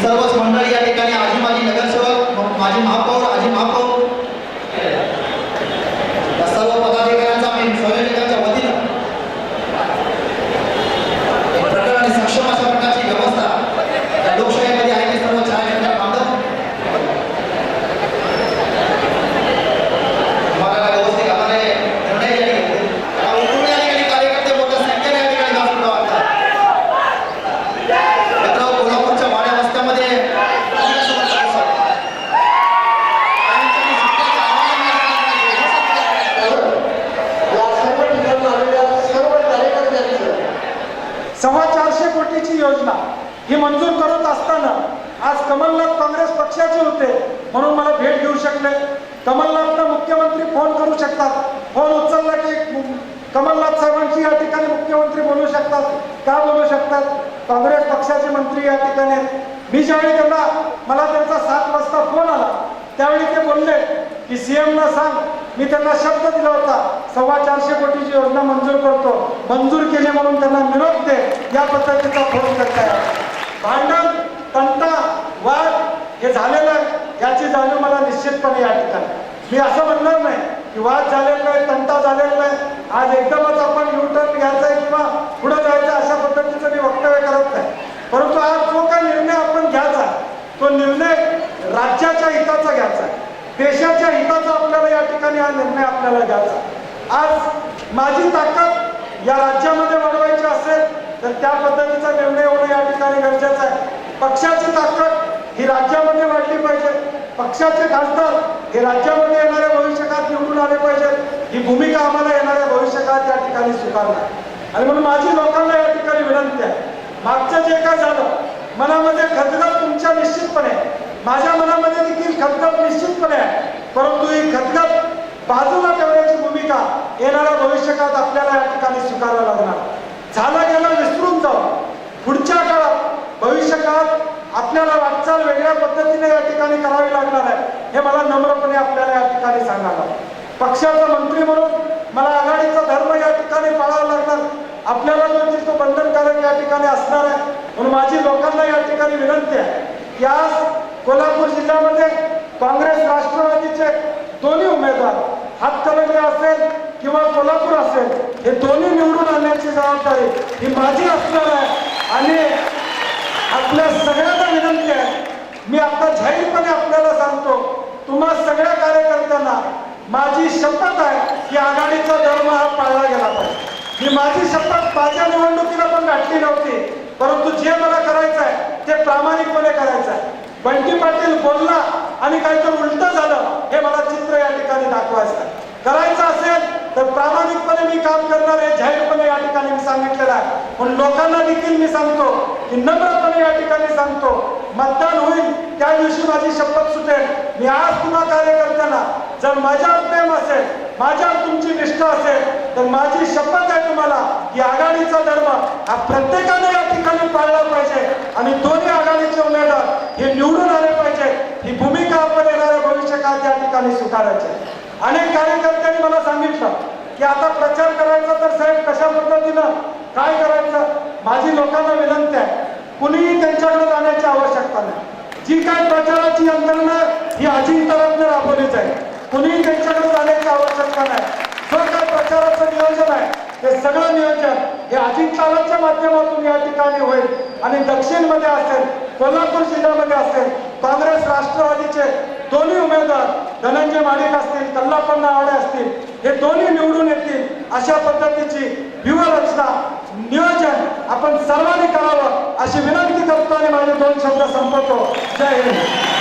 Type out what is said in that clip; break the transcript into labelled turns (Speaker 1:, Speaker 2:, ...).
Speaker 1: सर्वच मंडळी या ठिकाणी आजी माजी नगरसेवक म- माजी महापौर या सर्व पदाधिकाऱ्यांचा मी संयोजकांच्या वतीनं एक प्रकार आणि सक्षम अशा प्रकारची व्यवस्था या लोकशाहीमध्ये आहे ते सर्व छायाचित्र बांधव मला व्यवस्थित आम्हाला निर्णय या ठिकाणी उठून या ठिकाणी कार्यकर्ते मोठ्या संख्येने या ठिकाणी व्यासपीठावर वाढतात. मित्र कोल्हापूरच्या वाड्या वस्त्यामध्ये काँग्रेससोबत पाऊस आहे. काहींच्या सुट्ट्याचं आवाहन या ठिकाणी
Speaker 2: या सर्व ठिकाणी आलेल्या सर्व कार्यकर्त्यांचं
Speaker 3: सव्वा चारशे कोटीची योजना ही मंजूर करत असताना आज कमलनाथ काँग्रेस पक्षाचे होते म्हणून मला भेट घेऊ शकले. कमलनाथला मुख्यमंत्री फोन करू शकतात. फोन उचलला की कमलनाथ साहेबांची या ठिकाणी मुख्यमंत्री बोलू शकतात. का बोलू शकतात? काँग्रेस पक्षाचे मंत्री या ठिकाणी. मी ज्यावेळी त्यांना मला त्यांचा सात वाजता फोन आला त्यावेळी ते बोलले की सीएमला सांग मी त्यांना शब्द दिला होता. सव्वा चारशे कोटीची योजना मंजूर करतो. मंजूर केली म्हणून त्यांना निरोप दे. या पद्धतीचा फोन करताय. भांडण तंटा वाद हे झालेलं आहे. याची जाणीव मला निश्चितपणे या ठिकाणी. मी असं म्हणणार नाही की वाद झालेला नाही तंटा झालेला नाही. आज एकदमच आपण युटर्न घ्यायचा आहे किंवा पुढे जायचं अशा पद्धतीचं मी वक्तव्य करत नाही. परंतु आज जो काही निर्णय आपण घ्यायचा तो निर्णय राज्याच्या हिताचा घ्यायचा आहे. देशाच्या हिताचा आपल्याला या ठिकाणी हा निर्णय आपल्याला घ्यायचा आज माझी ताकद या राज्यामध्ये वाढवायची असेल तर त्या पद्धतीचा निर्णय होणं या ठिकाणी गरजेचं आहे. पक्षाची ताकद ही राज्यामध्ये वाढली पाहिजे. पक्षाचे खासदार हे राज्यामध्ये येणाऱ्या भविष्यकाळात निवडून आले पाहिजेत. ही भूमिका आम्हाला येणाऱ्या भविष्यकाळात या ठिकाणी स्वीकारणार. आणि म्हणून माझी लोकांना या ठिकाणी विनंती आहे. मागचं जे काय झालं मनामध्ये खदगत तुमच्या निश्चितपणे आहे. माझ्या मनामध्ये देखील खतखत निश्चितपणे आहे. परंतु ही खतखत बाजूला ठेवण्याची भूमिका येणाऱ्या भविष्यकाळात आपल्याला या ठिकाणी स्वीकारावं लागणार. झालं गेलं विसरून जाऊ. पुढच्या काळात भविष्यकाळात आपल्याला वाटचाल वेगळ्या पद्धतीने या ठिकाणी करावी लागणार आहे हे मला नम्रपणे आपल्याला या ठिकाणी सांगावं पक्षाचा मंत्री म्हणून मला आघाडीचा धर्म या ठिकाणी पाळावा लागणार. आपल्याला जो तो बंधनकारक या ठिकाणी असणार आहे म्हणून माझी लोकांना या ठिकाणी विनंती आहे की आज कोल्हापूर जिल्ह्यामध्ये काँग्रेस राष्ट्रवादीचे दोन्ही उमेदवार हातकणंगले असेल किंवा कोल्हापूर असेल हे दोन्ही निवडून आणण्याची जबाबदारी ही माझी असणार आहे. आणि आपल्या सगळ्यांना विनंती आहे मी आता जाहीरपणे आपल्याला सांगतो तुम्हा सगळ्या कार्यकर्त्यांना माझी शपथ आहे की आघाडीचा धर्म हा पाळला गेला पाहिजे. ही माझी शपथ माझ्या निवडणुकीला पण गाठली नव्हती परंतु जे मला करायचं आहे ते प्रामाणिकपणे करायचं आहे बंटी पाटील बोलला आणि काहीतरी उलट झालं. हे मला चित्र या ठिकाणी दाखवायचं आहे. करायचं असेल तर प्रामाणिकपणे मी काम करणार हे जाहीरपणे या ठिकाणी मी सांगितलेलं आहे. पण लोकांना देखील मी सांगतो की नम्रपणे या ठिकाणी सांगतो मतदान होईल त्या दिवशी माझी शपथ सुटेल. मी आज तुम्हा कार्यकर्त्यांना जर माझ्यावर प्रेम असेल माझ्यावर तुमची निष्ठा असेल तर माझी शपथ आहे तुम्हाला की आघाडीचा धर्म हा प्रत्येकाने या ठिकाणी पाळला पाहिजे. आणि दोन्ही आघाडीचे उमेदवार हे निवडून आले पाहिजे ही भूमिका आपण येणाऱ्या भविष्यकाळात या ठिकाणी स्वीकारायची आहे. अनेक कार्यकर्त्यांनी मला सांगितलं की आता प्रचार करायचा तर साहेब कशा पद्धतीनं काय करायचं? माझी लोकांना विनंती आहे कुणीही त्यांच्याकडे जाण्याची आवश्यकता नाही. जी काय प्रचाराची यंत्रणा ही अजिंक्यरत्न राबवली जाईल. कुणीही त्यांच्याकडे जाण्याची आवश्यकता नाही. जो काय प्रचाराचं नियोजन आहे ते सगळं नियोजन हे अजिंक्यताराच्या माध्यमातून या ठिकाणी होईल. आणि दक्षिणमध्ये असेल कोल्हापूर जिल्ह्यामध्ये असेल काँग्रेस राष्ट्रवादीचे दोन्ही उमेदवार धनंजय माडिक असतील कल्लापन्ना आवडे असतील हे दोन्ही निवडून येतील अशा पद्धतीची व्यूहरचना नियोजन आपण सर्वांनी करावं अशी विनंती करतो आणि माझे दोन शब्द संपवतो. जय हिंद.